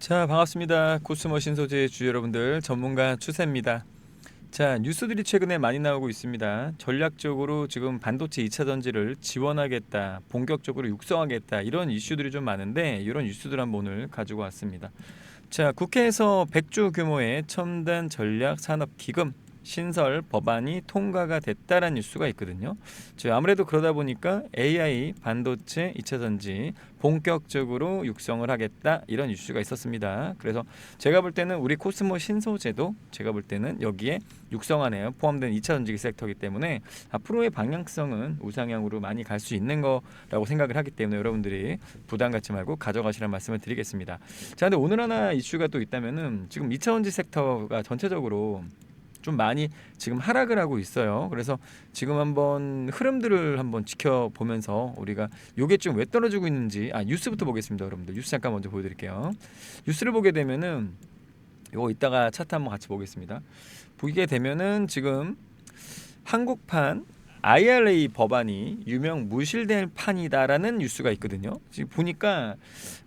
자 반갑습니다. 코스모 신소재 주 여러분들 전문가 추세입니다. 자 뉴스들이 최근에 많이 나오고 있습니다. 전략적으로 지금 반도체 2차 전지를 지원하겠다, 본격적으로 육성하겠다 이런 이슈들이 좀 많은데 이런 이슈들 한번 오늘 가지고 왔습니다. 자 국회에서 100조 규모의 첨단 전략 산업 기금 신설 법안이 통과가 됐다라는 뉴스가 있거든요. 즉 아무래도 그러다 보니까 AI 반도체 2차 전지 본격적으로 육성을 하겠다 이런 이슈가 있었습니다. 그래서 제가 볼 때는 우리 코스모 신소재도 제가 볼 때는 여기에 육성 안에 포함된 2차 전지 섹터이기 때문에 앞으로의 방향성은 우상향으로 많이 갈 수 있는 거라고 생각을 하기 때문에 여러분들이 부담 갖지 말고 가져가시라는 말씀을 드리겠습니다. 자, 근데 오늘 하나 이슈가 또 있다면은 지금 2차 전지 섹터가 전체적으로 좀 많이 지금 하락을 하고 있어요. 그래서 지금 한번 흐름들을 한번 지켜보면서 우리가 요게 좀왜 떨어지고 있는지 아 뉴스부터 보겠습니다, 여러분들. 뉴스 잠깐 먼저 보여드릴게요. 뉴스를 보게 되면은 요거 이따가 차트 한번 같이 보겠습니다. 보게 되면은 지금 한국판 IRA 법안이 유명 무실될 판이다라는 뉴스가 있거든요. 지금 보니까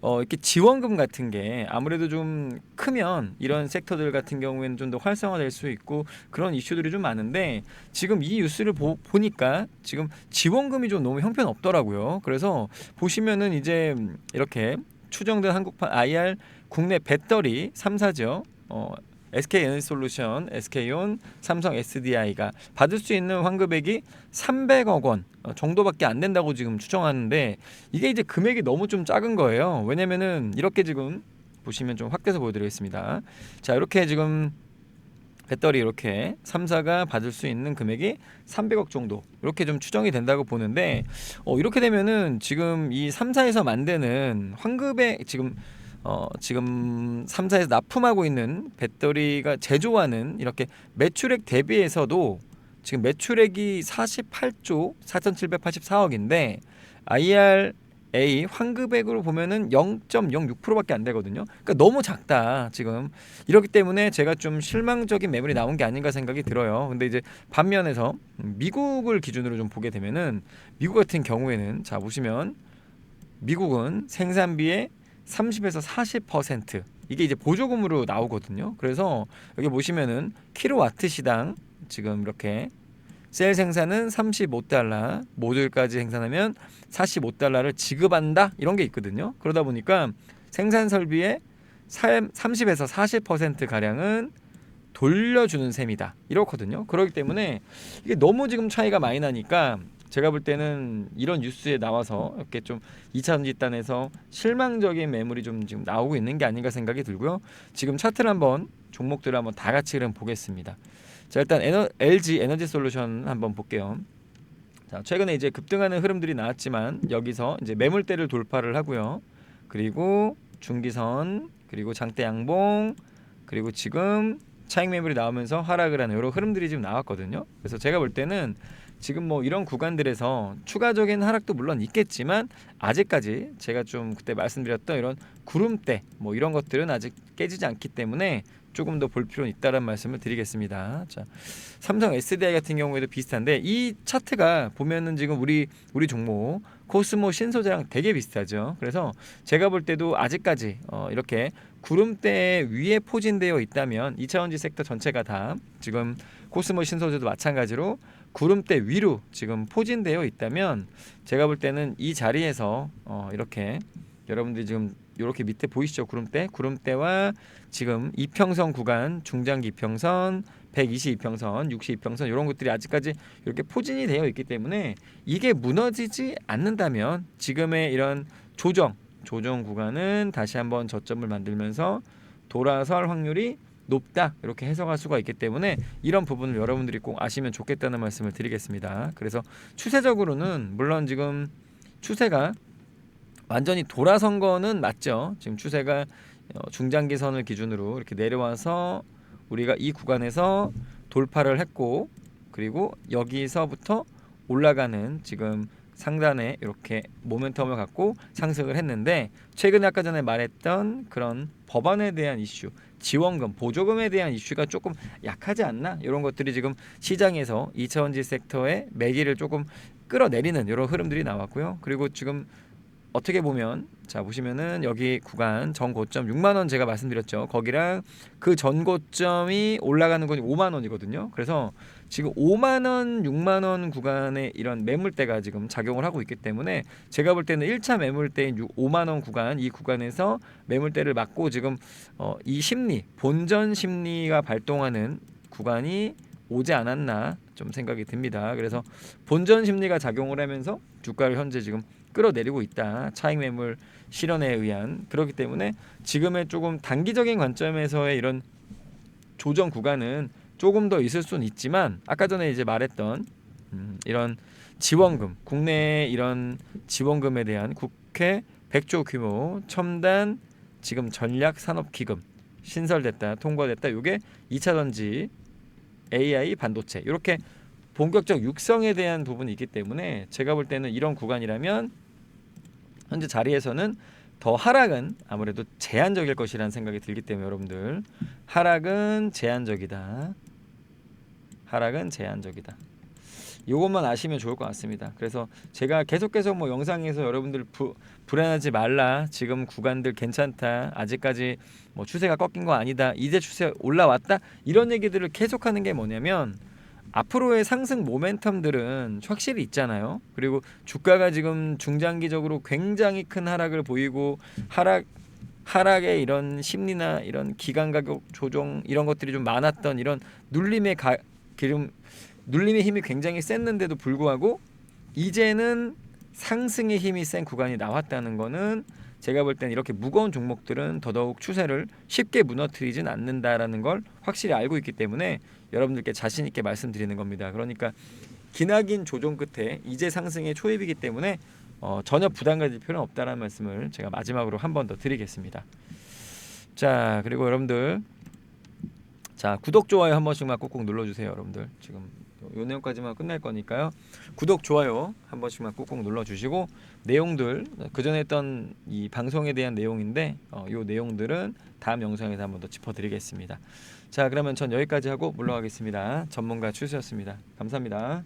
어 이렇게 지원금 같은 게 아무래도 좀 크면 이런 섹터들 같은 경우에는 좀 더 활성화될 수 있고 그런 이슈들이 좀 많은데 지금 이 뉴스를 보, 보니까 지금 지원금이 좀 너무 형편없더라고요. 그래서 보시면은 이제 이렇게 추정된 한국판 IR 국내 배터리 3사죠. 어 SK 에너지솔루션, SK온, 삼성 SDI가 받을 수 있는 환급액이 300억 원 어, 정도밖에 안 된다고 지금 추정하는데 이게 이제 금액이 너무 좀 작은 거예요. 왜냐면은 이렇게 지금 보시면 좀 확대해서 보여드리겠습니다. 자 이렇게 지금 배터리 이렇게 3사가 받을 수 있는 금액이 300억 정도 이렇게 좀 추정이 된다고 보는데 어, 이렇게 되면은 지금 이 3사에서 만드는 환급액 지금 어, 지금 3사에서 납품하고 있는 배터리가 제조하는 이렇게 매출액 대비해서도 지금 매출액이 48조 4,784억인데 IRA 환급액으로 보면은 0.06%밖에 안 되거든요. 그러니까 너무 작다 지금 이렇기 때문에 제가 좀 실망적인 매물이 나온 게 아닌가 생각이 들어요. 근데 이제 반면에서 미국을 기준으로 좀 보게 되면은 미국 같은 경우에는 자 보시면 미국은 생산비의 30에서 40% 이게 이제 보조금으로 나오거든요. 그래서 여기 보시면은 킬로와트 시당 지금 이렇게 셀 생산은 35달러, 모듈까지 생산하면 45달러를 지급한다 이런 게 있거든요. 그러다 보니까 생산 설비의 30에서 40% 가량은 돌려주는 셈이다 이렇거든요. 그렇기 때문에 이게 너무 지금 차이가 많이 나니까 제가 볼 때는 이런 뉴스에 나와서 이렇게 좀 2차 전지단에서 실망적인 매물이 좀 지금 나오고 있는 게 아닌가 생각이 들고요. 지금 차트를 한번 종목들을 한번 다 같이 그럼 보겠습니다. 자 일단 에너, LG 에너지 솔루션 한번 볼게요. 자 최근에 이제 급등하는 흐름들이 나왔지만 여기서 이제 매물대를 돌파를 하고요. 그리고 중기선 그리고 장대 양봉 그리고 지금 차익 매물이 나오면서 하락을 하는 이런 흐름들이 지금 나왔거든요. 그래서 제가 볼 때는 지금 뭐 이런 구간들에서 추가적인 하락도 물론 있겠지만 아직까지 제가 좀 그때 말씀드렸던 이런 구름대 뭐 이런 것들은 아직 깨지지 않기 때문에 조금 더 볼 필요는 있다는 말씀을 드리겠습니다. 자, 삼성 SDI 같은 경우에도 비슷한데 이 차트가 보면은 지금 우리 우리 종목 코스모 신소재랑 되게 비슷하죠. 그래서 제가 볼 때도 아직까지 어, 이렇게 구름대 위에 포진되어 있다면 2차원지 섹터 전체가 다 지금 코스모 신소재도 마찬가지로 구름대 위로 지금 포진되어 있다면 제가 볼 때는 이 자리에서 어, 이렇게 여러분들이 지금 이렇게 밑에 보이시죠? 구름대? 구름대와 지금 이평선 구간 중장기 이평선 122평선 62평선 이런 것들이 아직까지 이렇게 포진이 되어 있기 때문에 이게 무너지지 않는다면 지금의 이런 조정 조정 구간은 다시 한번 저점을 만들면서 돌아설 확률이 높다 이렇게 해석할 수가 있기 때문에 이런 부분을 여러분들이 꼭 아시면 좋겠다는 말씀을 드리겠습니다. 그래서 추세적으로는 물론 지금 추세가 완전히 돌아선 거는 맞죠. 지금 추세가 어, 중장기선을 기준으로 이렇게 내려와서 우리가 이 구간에서 돌파를 했고 그리고 여기서부터 올라가는 지금 상단에 이렇게 모멘텀을 갖고 상승을 했는데 최근에 아까 전에 말했던 그런 법안에 대한 이슈, 지원금, 보조금에 대한 이슈가 조금 약하지 않나 이런 것들이 지금 시장에서 2차원지 섹터의 매기를 조금 끌어내리는 이런 흐름들이 나왔고요. 그리고 지금 어떻게 보면 자 보시면은 여기 구간 전 고점 6만 원 제가 말씀드렸죠. 거기랑 그 전 고점이 올라가는 건 5만 원이거든요. 그래서 지금 5만 원, 6만 원 구간에 이런 매물대가 지금 작용을 하고 있기 때문에 제가 볼 때는 1차 매물대인 6, 5만 원 구간 이 구간에서 매물대를 맞고 지금 어, 이 심리 본전 심리가 발동하는 구간이 오지 않았나 좀 생각이 듭니다. 그래서 본전 심리가 작용을 하면서 주가를 현재 지금 끌어내리고 있다. 차익 매물 실현에 의한. 그렇기 때문에 지금의 조금 단기적인 관점에서의 이런 조정 구간은 조금 더 있을 수는 있지만 아까 전에 이제 말했던 음, 이런 지원금 국내 이런 지원금에 대한 국회 100조 규모 첨단 지금 전략 산업 기금 신설됐다 통과됐다. 요게 2차 전지 AI 반도체. 이렇게 본격적 육성에 대한 부분이 있기 때문에 제가 볼 때는 이런 구간이라면 현재 자리에서는 더 하락은 아무래도 제한적일 것이라는 생각이 들기 때문에 여러분들 하락은 제한적이다. 하락은 제한적이다. 이것만 아시면 좋을 것 같습니다. 그래서 제가 계속해서 뭐 영상에서 여러분들 부, 불안하지 말라. 지금 구간들 괜찮다. 아직까지 뭐 추세가 꺾인 거 아니다. 이제 추세 올라왔다. 이런 얘기들을 계속하는 게 뭐냐면 앞으로의 상승 모멘텀들은 확실히 있잖아요. 그리고 주가가 지금 중장기적으로 굉장히 큰 하락을 보이고 하락 하락의 이런 심리나 이런 기간 가격 조정 이런 것들이 좀 많았던 이런 눌림의 가, 기름 눌림의 힘이 굉장히 셌는데도 불구하고 이제는 상승의 힘이 센 구간이 나왔다는 거는 제가 볼 때는 이렇게 무거운 종목들은 더더욱 추세를 쉽게 무너뜨리진 않는다라는 걸 확실히 알고 있기 때문에 여러분들께 자신 있게 말씀드리는 겁니다. 그러니까 기나긴 조정 끝에 이제 상승의 초입이기 때문에 어, 전혀 부담 가질 필요는 없다라는 말씀을 제가 마지막으로 한 번 더 드리겠습니다. 자 그리고 여러분들 자 구독 좋아요 한 번씩만 꾹꾹 눌러주세요 여러분들 지금 요 내용까지만 끝날 거니까요. 구독 좋아요 한 번씩만 꾹꾹 눌러주시고 내용들 그 전에 했던 이 방송에 대한 내용인데 어, 요 내용들은 다음 영상에서 한번 더 짚어드리겠습니다. 자 그러면 전 여기까지 하고 물러가겠습니다. 전문가 추수였습니다. 감사합니다